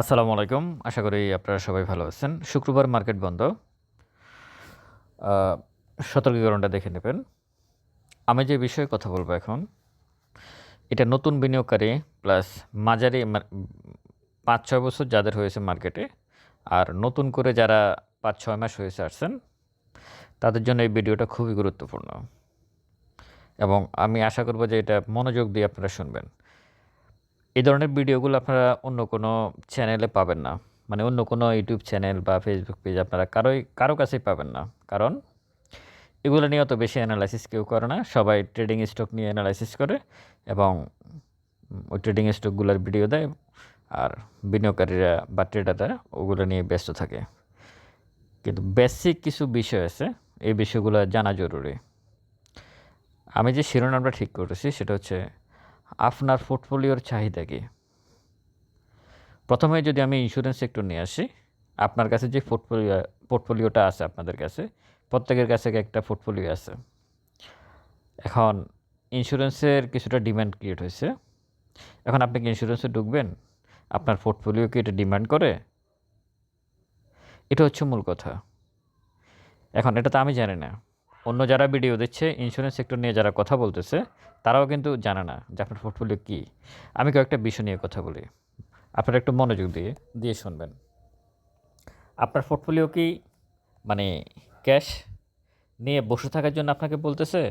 আসসালামু আলাইকুম। আশা করি আপনারা সবাই ভালো আছেন। শুক্রবার মার্কেট বন্ধ। সতর্কীকরণটা দেখে নেবেন। আমি যে বিষয়ে কথা বলব এখন, এটা নতুন বিনিয়োগকারী প্লাস মাঝারি পাঁচ ছয় বছর যাদের হয়েছে মার্কেটে, আর নতুন করে যারা পাঁচ ছয় মাস হয়েছে আসছেন, তাদের জন্য এই ভিডিওটা খুবই গুরুত্বপূর্ণ। এবং আমি আশা করব যে এটা মনোযোগ দিয়ে আপনারা শুনবেন। এই ধরনের ভিডিওগুলো আপনারা অন্য কোনো চ্যানেলে পাবেন না। মানে অন্য কোনো ইউটিউব চ্যানেল বা ফেসবুক পেজ আপনারা কারোই, কারও কাছেই পাবেন না। কারণ এগুলো নিয়ে অত বেশি অ্যানালাইসিস কেউ করে না। সবাই ট্রেডিং স্টক নিয়ে অ্যানালাইসিস করে এবং ওই ট্রেডিং স্টকগুলোর ভিডিও দেয় আর বিনিয়োগকারীরা বা ট্রেডাররা ওগুলো নিয়ে ব্যস্ত থাকে। কিন্তু বেসিক কিছু বিষয় আছে, এই বিষয়গুলো জানা জরুরি। আমি যে শিরোনামটা ঠিক করেছি সেটা হচ্ছে আপনার পোর্টফোলিওর চাহিদা কি? প্রথমে যদি আমি ইন্স্যুরেন্স সেক্টর নিয়ে আসি, আপনার কাছে যে পোর্টফোলিও পোর্টফোলিওটা আছে আপনাদের কাছে, প্রত্যেকের কাছে একটা পোর্টফোলিও আছে। এখন ইন্স্যুরেন্সের কিছুটা ডিমান্ড ক্রিয়েট হয়েছে। এখন আপনি কি ইন্স্যুরেন্সে ঢুকবেন? আপনার পোর্টফোলিও কি এটা ডিমান্ড করে? এটা হচ্ছে মূল কথা। এখন এটা তো আমি জানি না। অন্য যারা ভিডিও দিচ্ছে ইন্স্যুরেন্স সেক্টর নিয়ে যারা কথা বলতেছে, তারাও কিন্তু জানে না যে আপনার পোর্টফোলিও কী। আমি কয়েকটা বিষয় নিয়ে কথা বলি। আপনারা একটু মনোযোগ দিয়ে দিয়ে শুনবেন। আপনার পোর্টফোলিও কি মানে ক্যাশ নিয়ে বসে থাকার জন্য আপনাকে বলতেছে?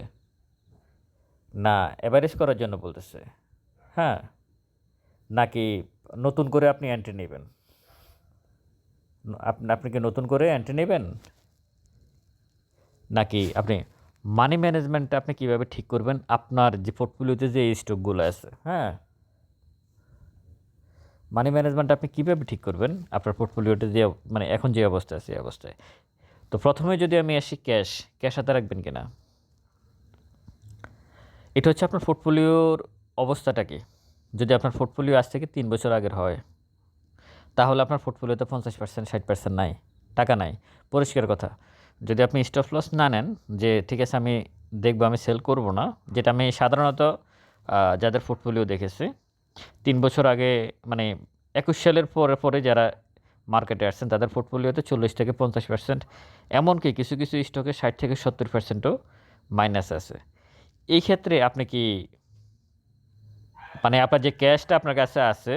না অ্যাভারেজ করার জন্য বলতেছে। হ্যাঁ নাকি নতুন করে আপনি এন্ট্রি নেবেন? আপনি আপনি কি নতুন করে এন্ট্রি নেবেন? নাকি আপনি মানি ম্যানেজমেন্টটা আপনি কীভাবে ঠিক করবেন? আপনার যে পোর্টফোলিওতে যে স্টকগুলো আছে হ্যাঁ? মানি ম্যানেজমেন্ট আপনি কীভাবে ঠিক করবেন? আপনার পোর্টফোলিওতে যে মানে এখন যে অবস্থা আছে, এই অবস্থায়। তো প্রথমে যদি আমি আসি ক্যাশ ক্যাশ হাতে রাখবেন কিনা? এটা হচ্ছে আপনার পোর্টফোলিওর অবস্থাটা কি? যদি আপনার পোর্টফোলিও আজ থেকে তিন বছর আগের হয়, তাহলে আপনার পোর্টফোলিওতে পঞ্চাশ পার্সেন্ট ষাট পার্সেন্ট নাই, টাকা নাই। পরিষ্কার কথা। যদি আপনি স্টপ লস না নেন, যে ঠিক আছে আমি দেখব, আমি সেল করব না, যেটা আমি সাধারণত যাদের পোর্টফোলিও দেখেছি, তিন বছর আগে মানে একুশ সালের পরে পরে যারা মার্কেটে আসছেন, তাদের পোর্টফোলিওতে চল্লিশ থেকে পঞ্চাশ পার্সেন্ট এমনকি কিছু কিছু স্টকে ষাট থেকে সত্তর পার্সেন্টও মাইনাস আছে। এই ক্ষেত্রে আপনি কি মানে আপনার যে ক্যাশটা আপনার কাছে আছে,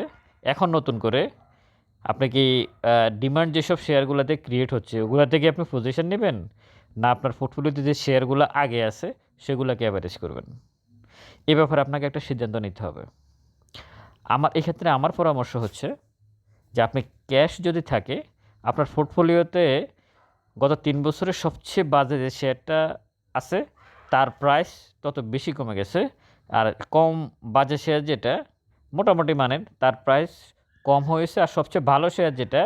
এখন নতুন করে আপনি কি ডিমান্ড যেসব শেয়ারগুলোতে ক্রিয়েট হচ্ছে ওগুলো থেকে আপনি পজিশন নেবেন? না, আপনার পোর্টফোলিওতে যে শেয়ারগুলো আগে আছে, সেগুলোকে অ্যাভারেজ করবেন। এ ব্যাপারে আপনাকে একটা সিদ্ধান্ত নিতে হবে। আমার, এক্ষেত্রে আমার পরামর্শ হচ্ছে যে আপনি ক্যাশ যদি থাকে, আপনার পোর্টফোলিওতে গত তিন বছরের সবচেয়ে বাজে যে শেয়ারটা আছে, তার প্রাইস তত বেশি কমে গেছে, আর কম বাজে শেয়ার যেটা, মোটামুটি মানের, তার প্রাইস কম হয়েছে আর সবচেয়ে ভালো শেয়ার যেটা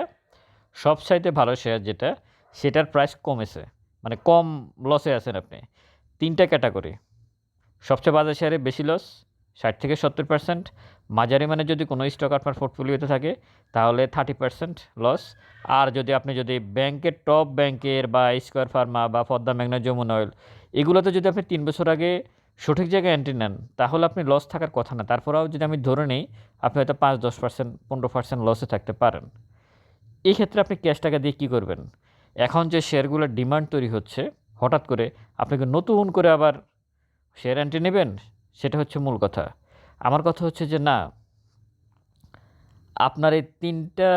সবচাইতে ভালো শেয়ার যেটা, সেটার প্রাইস কমেছে। মানে কম লসে আছেন আপনি। তিনটা ক্যাটাগরি সবচেয়ে বাজে শেয়ারে বেশি লস ষাট থেকে সত্তর পার্সেন্ট মাঝারি মানে যদি কোনো স্টক আপনার পোর্টফোলিওতে থাকে, তাহলে থার্টি পার্সেন্ট লস আর যদি আপনি যদি ব্যাংকের টপ ব্যাংকের বা স্কোয়ার ফার্মা বা পদ্মা মেঘনা যমুনা অয়েল এগুলোতে যদি আপনি তিন বছর আগে সঠিক জায়গায় এন্ট্রি নেন, তাহলে আপনি লস থাকার কথা না। তারপরেও যদি আমি ধরে নিই, আপনি হয়তো পাঁচ, দশ পার্সেন্ট পনেরো পার্সেন্ট লসে থাকতে পারেন। এই ক্ষেত্রে আপনি ক্যাশ টাকা দিয়ে কী করবেন? এখন যে শেয়ারগুলোর ডিমান্ড তৈরি হচ্ছে, হঠাৎ করে আপনাকে নতুন করে আবার শেয়ার এন্ট্রি নেবেন, সেটা হচ্ছে মূল কথা। আমার কথা হচ্ছে যে না, আপনার এই তিনটা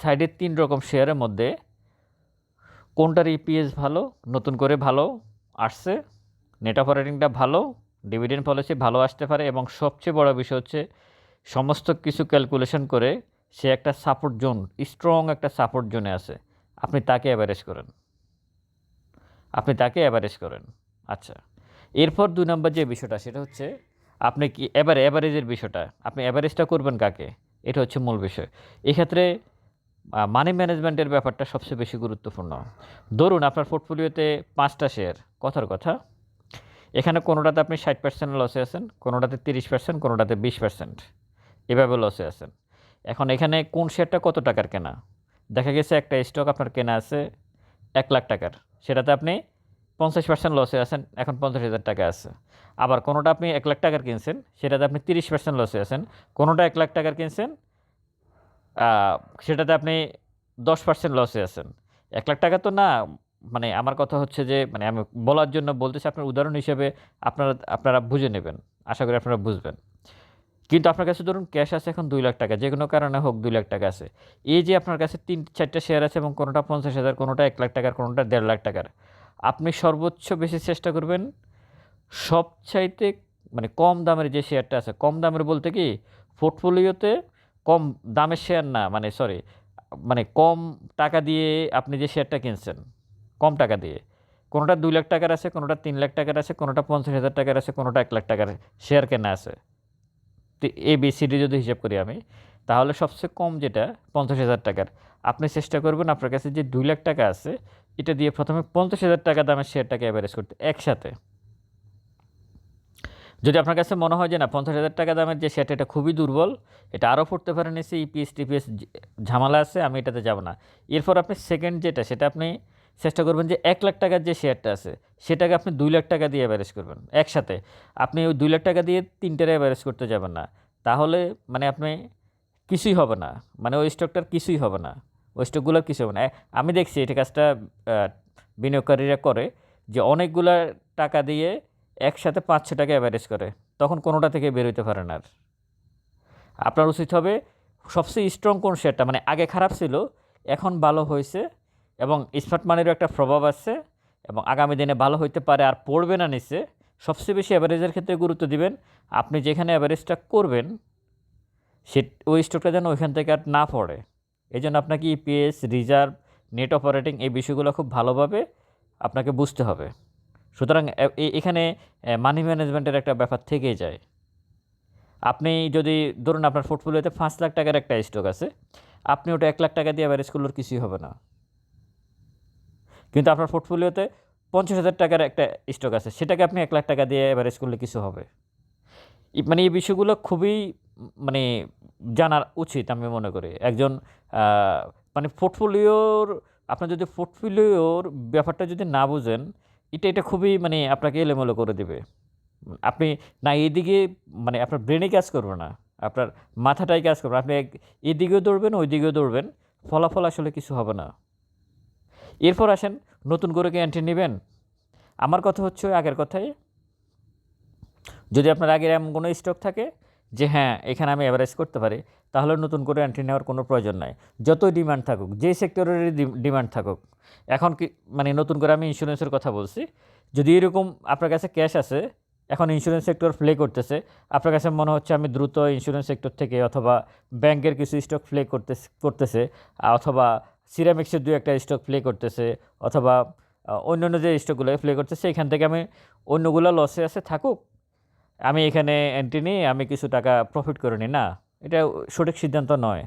সাইডের তিন রকম শেয়ারের মধ্যে কোনটার ইপিএস ভালো, নতুন করে ভালো, আসছে নেট অপারেটিংটা ভালো ডিভিডেন্ড পলিসি ভালো আসতে পারে এবং সবচেয়ে বড় বিষয় হচ্ছে সমস্ত কিছু ক্যালকুলেশন করে সে একটা সাপোর্ট জোন স্ট্রং একটা সাপোর্ট জোনে আছে। আপনি তাকে অ্যাভারেজ করেন। আপনি তাকে অ্যাভারেজ করেন। আচ্ছা এরপর দুই নম্বর যে বিষয়টা, সেটা হচ্ছে আপনি কি এবার অ্যাভারেজের বিষয়টা, আপনি অ্যাভারেজটা করবেন কাকে? এটা হচ্ছে মূল বিষয়। এক্ষেত্রে মানি ম্যানেজমেন্টের ব্যাপারটা সবচেয়ে বেশি গুরুত্বপূর্ণ। ধরুন আপনার পোর্টফোলিওতে পাঁচটা শেয়ার কথার কথা। এখানে কোনোটাতে আপনি ষাট পার্সেন্ট লসে আছেন, কোনোটাতে তিরিশ পার্সেন্ট কোনোটাতে বিশ পার্সেন্ট এভাবে লসে আছেন। এখন এখানে কোন শেয়ারটা কত টাকার কেনা? দেখা গেছে একটা স্টক আপনার কেনা আছে এক লাখ টাকার। সেটাতে আপনি পঞ্চাশ পার্সেন্ট লসে আছেন, এখন পঞ্চাশ হাজার টাকা আছে। আবার কোনোটা আপনি এক লাখ টাকার কিনছেন, সেটাতে আপনি তিরিশ পার্সেন্ট লসে আছেন। কোনোটা এক লাখ টাকার কিনছেন সেটাতে আপনি দশ পার্সেন্ট লসে আছেন। এক লাখ টাকা তো না মানে আমার কথা হচ্ছে যে মানে আমি বলার জন্য বলতেছি, আপনার উদাহরণ হিসেবে আপনারা আপনারা বুঝে নেবেন। আশা করি আপনারা বুঝবেন। কিন্তু আপনার কাছে ধরুন ক্যাশ আছে এখন দুই লাখ টাকা যে কোনো কারণে হোক দুই লাখ টাকা আছে। এই যে আপনার কাছে তিন, চারটা শেয়ার আছে এবং কোনোটা পঞ্চাশ হাজার, কোনোটা এক লাখ টাকার, কোনোটা দেড় লাখ টাকার, আপনি সর্বোচ্চ বেশি চেষ্টা করবেন সবচাইতে মানে কম দামের যে শেয়ারটা আছে, কম দামের বলতে কি পোর্টফোলিওতে কম দামের শেয়ার না মানে সরি মানে কম টাকা দিয়ে আপনি যে শেয়ারটা কিনছেন। কম টাকা দিয়ে। কোনোটা দুই লাখ টাকার আছে, কোনোটা তিন লাখ টাকার আছে, কোনোটা পঞ্চাশ হাজার টাকার আছে, কোনোটা এক লাখ টাকার শেয়ার কেনা আছে। তো এ বি সি ডি যদি হিসাব করি আমি, তাহলে সবচেয়ে কম যেটা পঞ্চাশ হাজার টাকার। আপনি চেষ্টা করবেন আপনার কাছে যে দুই লাখ টাকা আছে, এটা দিয়ে প্রথমে পঞ্চাশ হাজার টাকা দামের শেয়ারটাকে অ্যাভারেজ করতে একসাথে। যদি আপনার কাছে মনে হয় যে না, পঞ্চাশ হাজার টাকা দামের যে শেয়ারটা এটা খুবই দুর্বল, এটা আরও পড়তে পারেন এসে ইপিএস টিপিএস ঝামেলা আছে, আমি এটাতে যাব না। এরপর আপনি সেকেন্ড যেটা, সেটা আপনি চেষ্টা করবেন যে এক লাখ টাকার যে শেয়ারটা আছে, সেটাকে আপনি দুই লাখ টাকা দিয়ে অ্যাভারেজ করবেন। একসাথে। আপনি ওই দুই লাখ টাকা দিয়ে তিনটারে অ্যাভারেজ করতে যাবেন না। তাহলে মানে আপনি কিছুই হবে না। মানে ওই স্টকটার কিছুই হবে না। ওই স্টকগুলোর কিছু হবে না। আমি দেখছি এটা কাজটা বিনিয়োগকারীরা করে যে অনেকগুলা টাকা দিয়ে একসাথে পাঁচশো টাকা অ্যাভারেজ করে। তখন কোনোটা থেকে বেরোতে পারেন আর। আপনার উচিত হবে সবচেয়ে স্ট্রং কোন শেয়ারটা মানে আগে খারাপ ছিল, এখন ভালো হয়েছে এবং স্মার্ট মানিরও একটা প্রভাব আছে এবং আগামী দিনে ভালো হইতে পারে আর পড়বে না নিচে। সবচেয়ে বেশি অ্যাভারেজের ক্ষেত্রে গুরুত্ব দিবেন, আপনি যেখানে অ্যাভারেজটা করবেন, সে ওই স্টকটা যেন ওইখান থেকে আর না পড়ে। এই জন্য আপনাকে ইপিএস রিজার্ভ নেট অপারেটিং এই বিষয়গুলো খুব ভালোভাবে আপনাকে বুঝতে হবে। সুতরাং এখানে মানি ম্যানেজমেন্টের একটা ব্যাপার থেকেই যায়। আপনি যদি ধরুন আপনার পোর্টফোলিওতে পাঁচ লাখ টাকার একটা স্টক আছে, আপনি ওটা এক লাখ টাকা দিয়ে অ্যাভারেজ করলে কিছুই হবে না। কিন্তু আপনার পোর্টফোলিওতে পঞ্চাশ হাজার টাকার একটা স্টক আছে। সেটাকে আপনি এক লাখ টাকা দিয়ে অ্যাভারেজ করলে কিছু হবে? মানে এই বিষয়গুলো খুবই মানে জানার উচিত আমি মনে করি। একজন মানে পোর্টফোলিওর আপনার যদি পোর্টফোলিওর ব্যাপারটা যদি না বুঝেন, এটা এটা খুবই মানে আপনাকে এলোমেলো করে দেবে। আপনি না এদিকে মানে আপনার ব্রেনে কাজ করবে না, আপনার মাথাটাই কাজ করবে। আপনি এদিকেও দৌড়বেন ওই দিকেও দৌড়বেন, ফলাফল আসলে কিছু হবে না। এরপর আসেন, নতুন করে কি এন্ট্রি নেবেন। আমার কথা হচ্ছে আগের কথাই, যদি আপনার আগের এমন কোনো স্টক থাকে যে হ্যাঁ এখানে আমি অ্যাভারেজ করতে পারি, তাহলে নতুন করে এন্ট্রি নেওয়ার কোনো প্রয়োজন নাই। যতই ডিমান্ড থাকুক, যে সেক্টরেরই ডিমান্ড থাকুক। এখন কি মানে নতুন করে আমি ইন্স্যুরেন্সের কথা বলছি, যদি এরকম আপনার কাছে ক্যাশ আছে, এখন ইন্স্যুরেন্স সেক্টর প্লে করতেছে, আপনার কাছে মনে হচ্ছে আমি দ্রুত ইন্স্যুরেন্স সেক্টর থেকে অথবা ব্যাংকের কিছু স্টক প্লে করতে করতেছে, অথবা সিরামিক্সের দু একটা স্টক প্লে করতেছে, অথবা অন্য অন্য যে স্টকগুলো প্লে করতেছে এখান থেকে আমি অন্যগুলো লসে আছে, থাকুক। আমি এখানে এন্ট্রি নিয়ে আমি কিছু টাকা প্রফিট করে নিই, না। এটা সঠিক সিদ্ধান্ত নয়।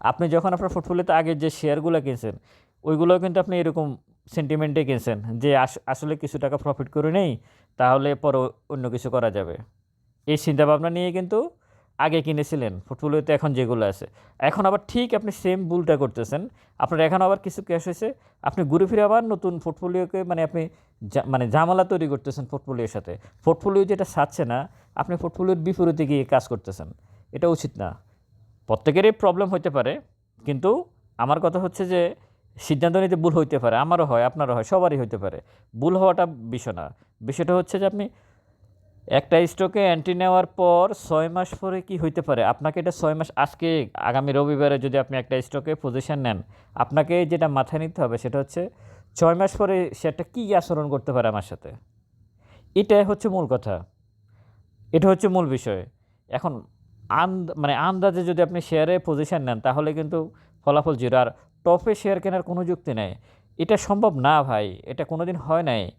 আপনি যখন আপনার পোর্টফোলিওতে আগে যে শেয়ারগুলো কিনছেন ওইগুলো কিন্তু আপনি এরকম সেন্টিমেন্টে কিনছেন, যে আস- আসলে কিছু টাকা প্রফিট করে নেই, তাহলে পরে অন্য কিছু করা যাবে। এই চিন্তাভাবনা নিয়ে কিন্তু আগে কিনেছিলেন পোর্টফোলিওতে এখন যেগুলো আছে। এখন আবার ঠিক আপনি সেম ভুলটা করতেছেন। আপনার এখন আবার কিছু ক্যাশ হয়েছে, আপনি ঘুরে ফিরে আবার নতুন পোর্টফোলিওকে মানে আপনি মানে জামালা তৈরি করতেছেন পোর্টফোলিওর সাথে। পোর্টফোলিও যেটা সাচ্ছে না, আপনি পোর্টফোলিওর বিপরীতে গিয়ে কাজ করতেছেন। এটা উচিত না। প্রত্যেকেরই প্রবলেম হতে পারে, কিন্তু আমার কথা হচ্ছে যে, সিদ্ধান্ত নিতে ভুল হইতে পারে। আমারও হয়, আপনারও হয়, সবারই হইতে পারে। ভুল হওয়াটা বিষয় না। বিষয়টা হচ্ছে যে আপনি একটা স্টকে এন্ট্রি নেওয়ার পর ছয় মাস পরে কি হইতে পারে? আপনাকে এটা ছয় মাস আজকে, আগামী রবিবারে যদি আপনি একটা স্টকে পজিশন নেন, আপনাকে যেটা মাথায় নিতে হবে সেটা হচ্ছে ছয় মাস পরে সেটা কী আচরণ করতে পারে আমার সাথে? এটা হচ্ছে মূল কথা। এটা হচ্ছে মূল বিষয়। এখন আন্দ মানে আন্দাজে যদি আপনি শেয়ারে পজিশন নেন, তাহলে কিন্তু ফলাফল জিরো আর টপে শেয়ার কেনার কোনো যুক্তি নেই। এটা সম্ভব না ভাই। এটা কোনো দিন হয় নাই।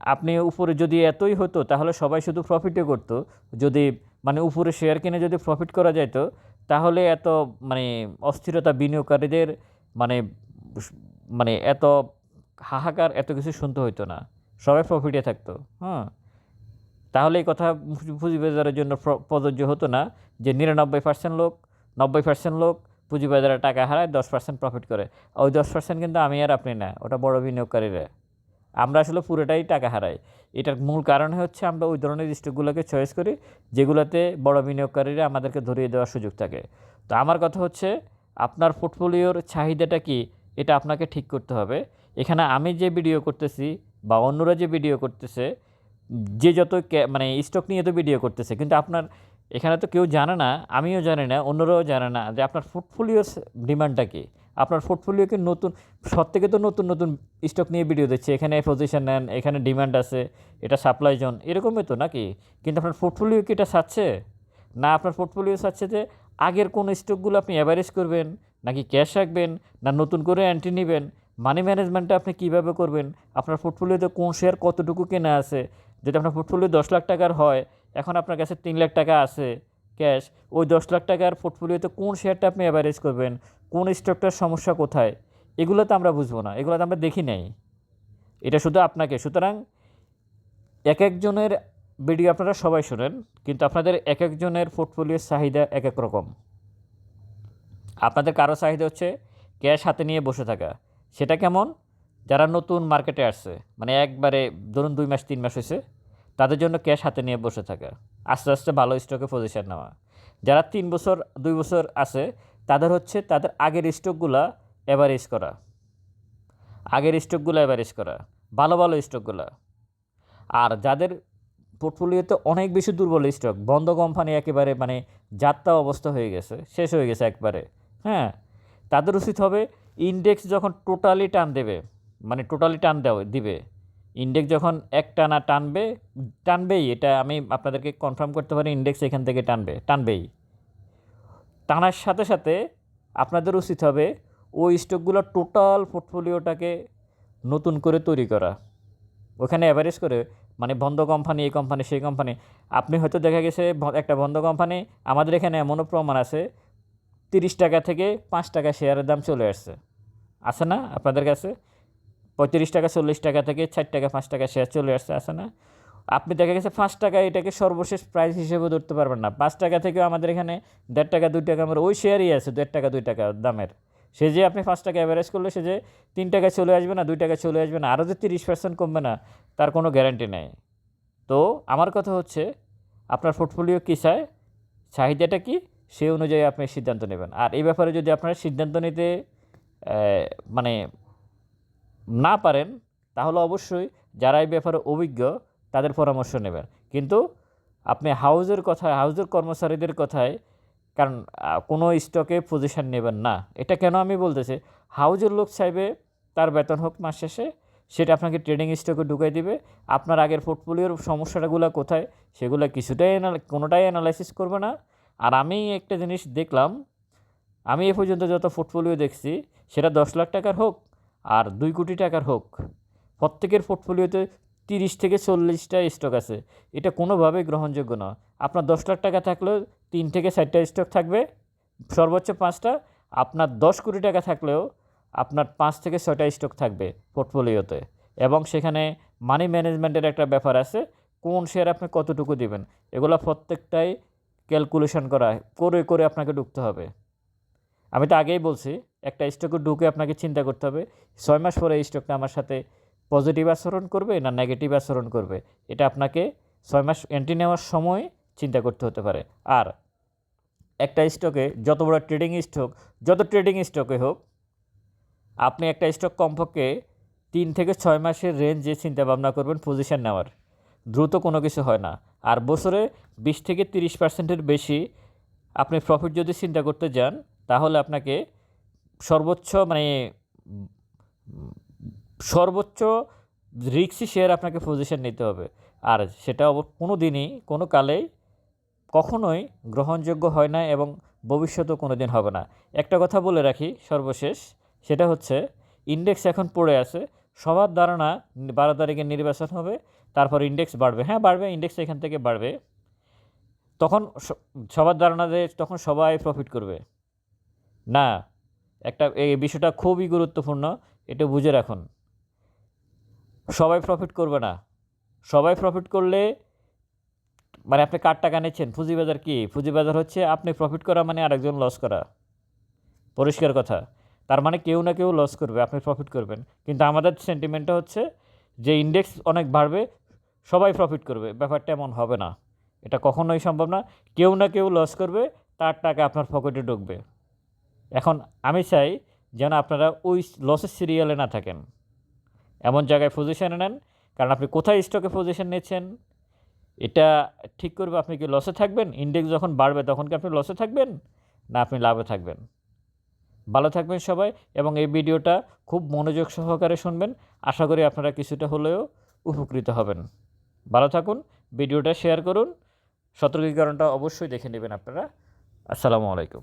আপনি উপরে যদি এতই হতো, তাহলে সবাই শুধু প্রফিটে করতো। যদি মানে উপরে শেয়ার কিনে যদি প্রফিট করা যেত তাহলে এত মানে অস্থিরতা বিনিয়োগকারীদের মানে মানে এত হাহাকার, এত কিছু শুনতে হইতো না। সবাই প্রফিটে থাকতো হ্যাঁ তাহলে এই কথা পুঁজিবাজারের জন্য প্র- প্রযোজ্য হতো না যে নিরানব্বই পার্সেন্ট লোক, নব্বই পার্সেন্ট লোক পুঁজিবাজারে টাকা হারায় দশ পার্সেন্ট প্রফিট করে। ওই দশ পার্সেন্ট কিন্তু আমি আর আপনি না, ওটা বড় বিনিয়োগকারীরা। আমরা আসলে পুরোটাই টাকা হারাই। এটার মূল কারণ হচ্ছে আমরা ওই ধরনের স্টকগুলোকে চয়েস করি, যেগুলোতে বড় বিনিয়োগকারীরা আমাদেরকে ধরিয়ে দেওয়ার সুযোগ থাকে। তো আমার কথা হচ্ছে, আপনার পোর্টফোলিওর চাহিদাটা কি? এটা আপনাকে ঠিক করতে হবে। এখানে আমি যে ভিডিও করতেছি বা অন্যরা যে ভিডিও করতেছে, যে যত মানে স্টক নিয়ে তো ভিডিও করতেছে, কিন্তু আপনার, এখানে তো কেউ জানে না, আমিও জানি না, অন্যরাও জানে না যে আপনার পোর্টফোলিওর ডিমান্ডটা কি। আপনার পোর্টফোলিওকে নতুন সব থেকে তো নতুন নতুন স্টক নিয়ে ভিডিও দিচ্ছে এখানে পজিশন নেন, এখানে ডিমান্ড আছে, এটা সাপ্লাই জোন এরকমই তো নাকি? কিন্তু আপনার পোর্টফোলিও কি এটা চাচ্ছে না, আপনার পোর্টফোলিও চাচ্ছে যে আগের কোন স্টকগুলো আপনি অ্যাভারেজ করবেন, নাকি ক্যাশ রাখবেন, না নতুন করে অ্যান্টি নেবেন? মানি ম্যানেজমেন্টটা আপনি কীভাবে করবেন? আপনার পোর্টফোলিওতে কোন শেয়ার কতটুকু কেনা আছে? যদি আপনার পোর্টফোলিও দশ লাখ টাকার হয়, এখন আপনার কাছে তিন লাখ টাকা আছে ক্যাশ ওই দশ লাখ টাকার পোর্টফোলিওতে কোন শেয়ারটা আপনি অ্যাভারেজ করবেন? কোন স্টকটার সমস্যা কোথায় এগুলো তো আমরা বুঝব না এগুলো তো আমরা দেখি নাই। এটা শুধু আপনাকে, সুতরাং এক একজনের ভিডিও আপনারা সবাই শোনেন, কিন্তু আপনাদের এক একজনের পোর্টফোলিওর চাহিদা এক এক রকম। আপনাদের কারও চাহিদা হচ্ছে ক্যাশ হাতে নিয়ে বসে থাকা। সেটা কেমন? যারা নতুন মার্কেটে আসছে মানে একবারে ধরুন দুই মাস, তিন মাস হয়েছে, তাদের জন্য ক্যাশ হাতে নিয়ে বসে থাকা। আস্তে আস্তে ভালো স্টকে পজিশন নেওয়া। যারা তিন বছর, দুই বছর আছে তাদের হচ্ছে তাদের আগের স্টকগুলা অ্যাভারেজ করা। আগের স্টকগুলো অ্যাভারেজ করা। ভালো ভালো স্টকগুলো। আর যাদের পোর্টফোলিওতে অনেক বেশি দুর্বল স্টক বন্ধ কোম্পানি একেবারে মানে যাত্রা অবস্থা হয়ে গেছে, শেষ হয়ে গেছে একবারে। হ্যাঁ তাদের উচিত হবে ইন্ডেক্স যখন টোটালি টান দেবে মানে টোটালি টান দেওয়া দিবে। ইন্ডেক্স যখন এক টানা টানবে, টানবেই। এটা আমি আপনাদেরকে কনফার্ম করতে পারি ইন্ডেক্স এখান থেকে টানবে, টানবেই। টানার সাথে সাথে আপনাদের উচিত হবে ওই স্টকগুলো টোটাল পোর্টফোলিওটাকে নতুন করে তৈরি করা। ওখানে অ্যাভারেজ করে মানে বন্ধ কোম্পানি এই কোম্পানি সেই কোম্পানি আপনি হয়তো দেখা গেছে একটা বন্ধ কোম্পানি আমাদের এখানে এমনও প্রমাণ আছে, তিরিশ টাকা থেকে পাঁচ টাকা শেয়ারের দাম চলে আসছে। আছে না আপনাদের কাছে? পঁয়ত্রিশ টাকা, চল্লিশ টাকা থেকে ষাট টাকা, পাঁচ টাকা শেয়ার চলে আসছে, আছে না? আপনি দেখা গেছে পাঁচ টাকা এটাকে সর্বশেষ প্রাইস হিসেবে ধরতে পারবেন না। পাঁচ টাকা থেকেও আমাদের এখানে দেড় টাকা, দুই টাকা আমার ওই শেয়ারই আছে, দেড় টাকা, দুই টাকা দামের। সে যে আপনি পাঁচ টাকা অ্যাভারেজ করলে সে যে তিন টাকা চলে আসবে না, দুই টাকা চলে আসবে না, আরও যে তিরিশ পার্সেন্ট কমবে না, তার কোনো গ্যারান্টি নেই। তো আমার কথা হচ্ছে, আপনার পোর্টফোলিও কী চায়, চাহিদাটা কি, সে অনুযায়ী আপনি সিদ্ধান্ত নেবেন। আর এই ব্যাপারে যদি আপনারা সিদ্ধান্ত নিতে মানে না পারেন, তাহলে অবশ্যই যারা এই ব্যাপারে অভিজ্ঞ তাদের পরামর্শ নেবেন। কিন্তু আপনি হাউজের কথায়, হাউজের কর্মচারীদের কথায়, কারণ কোনো স্টকে পজিশন নেবেন না। এটা কেন আমি বলতেছি? হাউজের লোক চাইবে তার বেতন হোক মাস শেষে, সেটা আপনাকে ট্রেডিং স্টকে ঢুকাই দিবে। আপনার আগের পোর্টফোলিওর সমস্যাগুলো কোথায়, সেগুলো কিছুটাই কোনোটাই অ্যানালাইসিস করবে না। আর আমি একটা জিনিস দেখলাম, আমি এ পর্যন্ত যত পোর্টফোলিও দেখছি, সেটা দশ লাখ টাকার হোক আর দুই কোটি টাকার হোক, প্রত্যেকের পোর্টফোলিওতে তিরিশ থেকে চল্লিশটা স্টক আছে। এটা কোনোভাবেই গ্রহণযোগ্য নয় আপনার দশ লাখ টাকা থাকলেও তিন থেকে চারটা স্টক থাকবে, সর্বোচ্চ পাঁচটা। আপনার দশ কোটি টাকা থাকলেও আপনার পাঁচ থেকে ছয়টা স্টক থাকবে পোর্টফোলিওতে এবং সেখানে মানি ম্যানেজমেন্টের একটা ব্যাপার আছে, কোন শেয়ার আপনি কতটুকু দিবেন? এগুলো প্রত্যেকটাই ক্যালকুলেশন করা, করে করে আপনাকে ঢুকতে হবে। আমি তো আগেই বলছি, একটা স্টকে ঢুকে আপনাকে চিন্তা করতে হবে, ছয় মাস পরে এই স্টকটা আমার সাথে পজিটিভ আচরণ করবে না নেগেটিভ আচরণ করবে? এটা আপনাকে ছয় মাস এন্ট্রি নেওয়ার সময় চিন্তা করতে হতে পারে। আর একটা স্টকে যত বড় ট্রেডিং স্টক যত ট্রেডিং স্টকে হোক, আপনি একটা স্টক কমপক্ষে তিন থেকে ছয় মাসের রেঞ্জে চিন্তা ভাবনা করবেন পজিশন নেওয়ার। দ্রুত কোনো কিছু হয় না। আর বছরে বিশ থেকে তিরিশ পার্সেন্টের বেশি আপনি প্রফিট যদি চিন্তা করতে যান, তাহলে আপনাকে সর্বোচ্চ মানে সর্বোচ্চ রিক্সি শেয়ার আপনাকে পজিশন নিতে হবে। আর সেটা কোনো দিনই, কোনো কালেই কখনোই গ্রহণযোগ্য হয় না এবং ভবিষ্যতেও কোনো দিন হবে না। একটা কথা বলে রাখি সর্বশেষ, সেটা হচ্ছে ইন্ডেক্স এখন পড়ে আছে। সবার ধারণা বারো তারিখে নির্বাচন হবে, তারপর ইন্ডেক্স বাড়বে। হ্যাঁ বাড়বে ইন্ডেক্স এখান থেকে বাড়বে। তখন সবার ধারণা যে তখন সবাই প্রফিট করবে। না, একটা, এই বিষয়টা খুবই গুরুত্বপূর্ণ, এটা বুঝে রাখুন। সবাই প্রফিট করবে না। সবাই প্রফিট করলে মানে আপনি কার টাকা নিচ্ছেন? পুঁজিবাজার কি? পুঁজিবাজার হচ্ছে আপনি প্রফিট করা মানে আরেকজন লস করা। পরিষ্কার কথা। তার মানে কেউ না কেউ লস করবে, আপনি প্রফিট করবেন। কিন্তু আমাদের সেন্টিমেন্টটা হচ্ছে যে ইন্ডেক্স অনেক বাড়বে, সবাই প্রফিট করবে। ব্যাপারটা এমন হবে না। এটা কখনোই সম্ভব না। কেউ না কেউ লস করবে, তার টাকা আপনার পকেটে ঢুকবে। এখন আমি চাই যেন আপনারা ওই লসের সিরিয়ালে না থাকেন। এমন জায়গায় পজিশনে নেন, কারণ আপনি কোথায় স্টকে পজিশন নিচ্ছেন, এটা ঠিক করবে, আপনি কি লসে থাকবেন? ইন্ডেক্স যখন বাড়বে, তখন কি আপনি লসে থাকবেন? না, আপনি লাভে থাকবেন। ভালো থাকবেন সবাই, এবং এই ভিডিওটা খুব মনোযোগ সহকারে শুনবেন। আশা করি আপনারা কিছুটা হলেও উপকৃত হবেন। ভালো থাকুন, ভিডিওটা শেয়ার করুন। সতর্কীকরণটা অবশ্যই দেখে নেবেন আপনারা। আসসালামু আলাইকুম।